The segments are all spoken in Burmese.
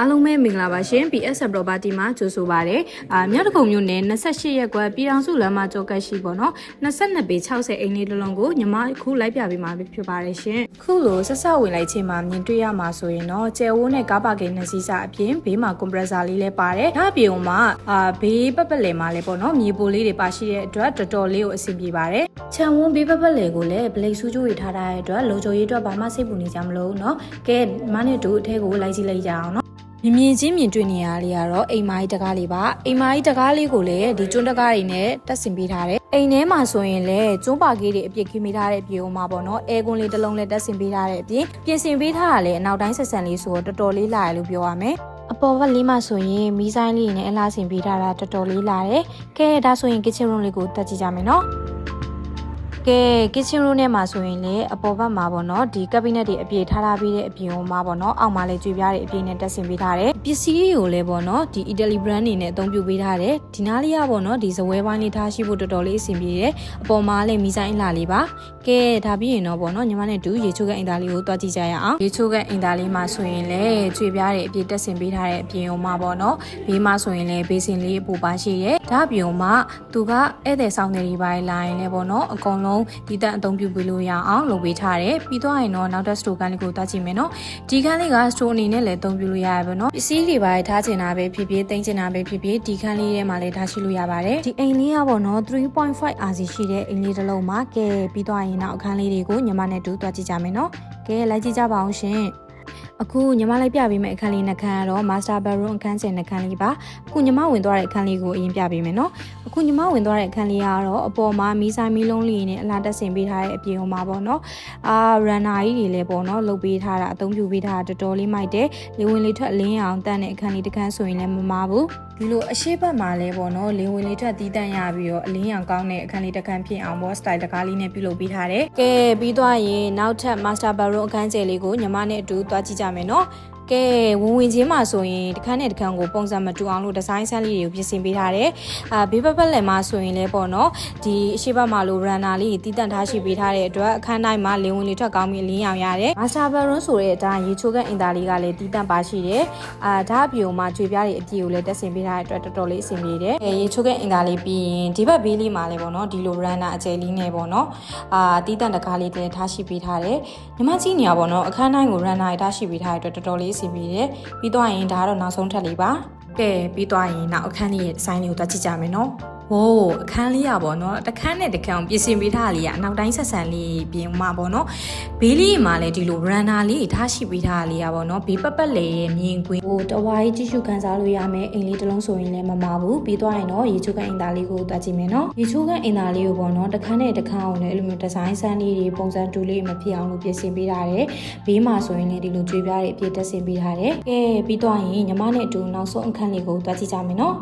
အားလုံးပဲမင်္ဂလာပါရှင် PSF Property မှာကြိုဆိုပါရစေ။အာမြောက်တကုံမြို့နယ်28ရက်ကွယ်ပြည်ထောင်စုလမ်းမကျောကတ်ရှိပေါ့နော်။22ပေ60အိမ်လေးတစ်လုံးကိုညီမအခုလိုက်ပြပေးမှာဖြစ်ပါတယ်ရှင်။ခုလိုဆက်ဆက်ဝင်လိုက်ခြင်းမှာမြင်တွေ့ရမှာဆိုရင်တော့ကျယ်ဝိုးနဲ့ကားပါကင်နှစ်စီးစာအပြင်ဘေးမှာကွန်ပရက်ဆာလေးလည်းပါတယ်။ဒါအပြင်မှာအာဘေးပတ်ပတ်လည်မှာလည်းပေါ့နော်မြေပိုလေးတွေပါရှိတဲ့အတွက်တော်တော်လေးကိုအဆင်ပြေပါတယ်။ခြံဝန်းဘေးပတ်ပတ်လည်ကိုလည်းဗလိတ်ဆူးကြိုးရထားတဲ့အတွက်လုံခြုံရေးအတွက်ဘာမှစိတ်ပူနေကြမလို့နော်။ကဲမနဲ့တူအထဲကိုလိုက်ကြည့်လိုက်ကြအောင်နော်။ မြင်မြင်ချင်းမြင်တွေ့နေရလေးကတော့အိမ်မာကြီးတကားလေးပါအိမ်မာကြီးတကားလေးကိုလည်းဒီကျွန်းတကားတွေနဲ့တက်ဆင်ပေးထားတယ်အိမ်ထဲမှာဆိုရင်လည်းကျွန်းပါကေးတွေအပြစ်ခင်းပေးထားတဲ့အပြင်မှာပေါ့နော်အဲကွန်လေးတစ်လုံးလည်းတက်ဆင်ပေးထားတဲ့အပြင်ပြင်ဆင်ပေးထားတာလည်းအနောက်တိုင်းဆက်ဆန်လေးဆိုတော့တော်တော်လေးလာရလို့ပြောရမယ်အပေါ်ဘက်လေးမှာဆိုရင်မီးဆိုင်လေးနဲ့အလားဆင်ပေးထားတာတော်တော်လေးလာတယ်ကဲဒါဆိုရင် kitchen room လေးကိုတက်ကြည့်ကြမယ်နော် ကဲ kitchen room ထဲမှာဆိုရင်လည်းအပေါ်ဘက်မှာပေါ့နော်ဒီ cabinet တွေအပြည့်ထားထားပြီးတဲ့အပြင်မှာပေါ့နော်အောက်မှာလည်းကြွေပြားတွေအပြည့်နဲ့တက်ဆင်ပေးထားတယ်ပစ္စည်းတွေကိုလည်းပေါ့နော်ဒီ Italy brand တွေနဲ့အသုံးပြုပေးထားတယ်ဒီနားလေးကပေါ့နော်ဒီဇပွဲပိုင်းလေးထားရှိဖို့တော်တော်လေးအဆင်ပြေတယ်အပေါ်မှာလည်းမီဆိုင်အလှလေးပါကဲဒါပြီးရင်တော့ပေါ့နော်ညီမနဲ့တူရေချိုးကအင်သားလေးကိုတွားကြည့်ကြရအောင်ရေချိုးကအင်သားလေးမှာဆိုရင်လည်းကြွေပြားတွေအပြည့်တက်ဆင်ပေးထားတဲ့အပြင်မှာပေါ့နော်ဘေးမှာဆိုရင်လည်းဘေးစင်လေးအပူပါရှိတယ်ဒါအပြင်မှာသူကဧည့်သည်ဆောင်တွေပါလာရင်လည်းပေါ့နော်အကုန်လုံးဒီတက်အသုံးပြုပေးလို့ရအောင်လုပ်ပေးထားတယ်ပြီးတော့ရင်တော့နောက်ထပ် store ကန်းလေးကိုတွားကြည့်မယ်နော်ဒီကန်းလေးက store အနေနဲ့လည်းအသုံးပြုလို့ရရပါတော့ပစ္စည်းတွေပါထားချင်တာပဲဖြစ်ဖြစ်တင်ချင်တာပဲဖြစ်ဖြစ်ဒီကန်းလေးထဲမှာလည်းထားရှိလို့ရပါတယ်ဒီအိမ်လေးကပေါ့နော်3.5 RC ရှိတဲ့အိမ်လေးတစ်လုံးမှာကဲပြီးတော့ရင်တော့အခန်းလေးတွေကိုညီမနဲ့တူတွားကြည့်ကြမယ်နော်ကဲလိုက်ကြည့်ကြပါအောင်ရှင် အခုညီမလိုက်ပြပေးမယ့်အခန်းလေးနှစ်ခန်းကတော့ Master Bedroom အခန်းစဉ်နှစ်ခန်းလေးပါအခုညီမဝင်သွားတဲ့အခန်းလေးကိုအရင်ပြပေးမယ်နော်အခုညီမဝင်သွားတဲ့အခန်းလေးကတော့အပေါ်မှာမီးဆိုင်မီးလုံးလေးနဲ့အလားတက်ဆင်ပေးထားတဲ့အပြင်ဟိုမှာပေါ့နော်အာ runner ကြီးတွေလည်းပေါ့နော်လုပ်ပေးထားတာအသုံးပြုပေးထားတာတော်တော်လေးမိုက်တယ်လေဝင်လေထွက်အလင်းအောင်တန်းတဲ့အခန်းလေးတစ်ခန်းဆိုရင်လည်းမမာဘူး ဒီလိုအရှိတ်ဘက်မှာလည်းပေါ့နော်လေဝင်လေထွက်တီးတန့်ရပြီးတော့အလင်းရောင်ကောင်းတဲ့အခန်းလေးတစ်ခန်းဖြစ်အောင်ပေါ့ style တကားလေးနဲ့ပြုလုပ်ပေးထားတယ်ကဲပြီးသွားရင်နောက်ထပ် master bedroom အခန်းကျယ်လေးကိုညီမနဲ့အတူသွားကြည့်ကြမယ်နော် ကဲဝင်ဝင်ချင်းမှာဆိုရင်တစ်ခန်းနဲ့တစ်ခန်းကိုပုံစံမတူအောင်လို့ဒီဇိုင်းဆန်းလေးတွေကိုပြင်ဆင်ပေးထားတယ်။အာဘေးဘက်ဘက်လည်းမှာဆိုရင်လည်းပေါ့နော်ဒီအရှိဘက်မှာလို runner လေးတွေတည်တံ့ထားရှိပေးထားတဲ့အတွက်အခန်းတိုင်းမှာလင်းဝင်လေးထွက်ကောင်းပြီးအလင်းရောင်ရတယ်။ master bedroom ဆိုတဲ့အတိုင်းရေချိုးကအင်တာလေးကလည်းတည်တံ့ပါရှိတယ်။အာဒါအပြင်မှာကြွေပြားတွေအပြည့်ကိုလည်းတက်ဆင်ပေးထားတဲ့အတွက်တော်တော်လေးအဆင်ပြေတယ်။အဲရေချိုးကအင်တာလေးပြီးရင်ဒီဘက်ဘေးလေးမှာလည်းပေါ့နော်ဒီလို runner အကျယ်လေးနဲ့ပေါ့နော်အာတည်တံ့တကားလေးတွေထားရှိပေးထားတယ်။ညီမကြီးနေရပေါ့နော်အခန်းတိုင်းကို runner ထားရှိပေးထားတဲ့အတွက်တော်တော်လေးအဆင်ပြေတယ်။ပြီးသွားရင်ဒါကတော့နောက်ဆုံးထပ်လေးပါကဲပြီးသွားရင်နောက်အခန်းလေးရဲ့ဒီဇိုင်းလေးကိုတွားကြည့်ကြမယ်နော် ဟိုးအခန်းလေးရပါတော့တခန်းနဲ့တခန်းပြင်ဆင်ပေးထားလေးကအနောက်တိုင်းဆက်ဆန်လေးပြင်မှာပေါ့နော်ဘေးလေးမှာလည်းဒီလို runner လေးထားရှိပေးထားလေးရပါတော့ဘေးပတ်ပတ်လေရဲ့မြင်ကွင်းဟိုတဝါးကြီးကြည့်ရှုခန်းစားလို့ရမယ်အိမ်လေးတစ်လုံးဆိုရင်လည်းမမဘူးပြီးသွားရင်တော့ရေချိုးကန်အင်သားလေးကိုတွားကြည့်မယ်နော်ရေချိုးကန်အင်သားလေးကိုပေါ့နော်တခန်းနဲ့တခန်းအောင်လည်းအဲ့လိုမျိုးဒီဇိုင်းဆန်းလေးတွေပုံစံတူလေးမဖြစ်အောင်လို့ပြင်ဆင်ပေးထားတယ်ဘေးမှာဆိုရင်လည်းဒီလိုကြွေးပြားတွေအပြည့်တက်ဆင်ပေးထားတယ်ကဲပြီးသွားရင်ညီမနဲ့အတူနောက်ဆုံးအခန်းလေးကိုတွားကြည့်ကြမယ်နော်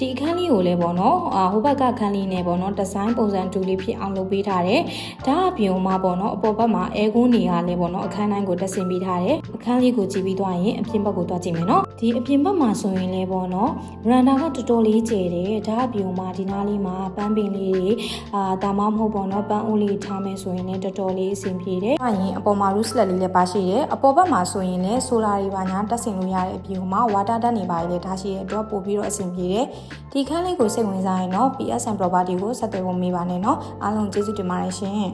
ဒီအခန်းလေးကိုလည်းပေါ့နော်အာဟိုဘက်ကအခန်းလေးနဲ့ပေါ့နော်ဒီဇိုင်းပုံစံတူလေးဖြစ်အောင်လုပ်ပေးထားတယ်ဒါအပြင်မှာပေါ့နော်အပေါ်ဘက်မှာအဲကွန်းနေရလဲပေါ့နော်အခန်းတိုင်းကိုတက်ဆင်ပေးထားတယ်အခန်းလေးကိုကြည့်ပြီးသွားရင်အပြင်ဘက်ကိုတွားကြည့်မယ်နော်ဒီအပြင်ဘက်မှာဆိုရင်လည်းပေါ့နော်ရန်ဒါကတော်တော်လေးကျယ်တယ်ဒါအပြင်မှာဒီနားလေးမှာပန်းပင်လေးတွေအာဒါမှမဟုတ်ပေါ့နော်ပန်းအိုးလေးထားမယ်ဆိုရင်လည်းတော်တော်လေးအဆင်ပြေတယ်။အဲရင်အပေါ်မှာ roof slab လေးလည်းပါရှိတယ်။အပေါ်ဘက်မှာဆိုရင်လည်း solar တွေပါညာတက်ဆင်လို့ရတဲ့အပြင်မှာ water tank တွေပါလည်းထားရှိတဲ့အတွက်ပို့ပြီးတော့အဆင်ပြေတယ်။ဒီခန်းလေးကိုစိတ်ဝင်စားရင်တော့ PSN property ကိုဆက်သွယ်ဖို့မေးပါနဲ့နော်။အားလုံးကျေးဇူးတင်ပါတယ်ရှင်။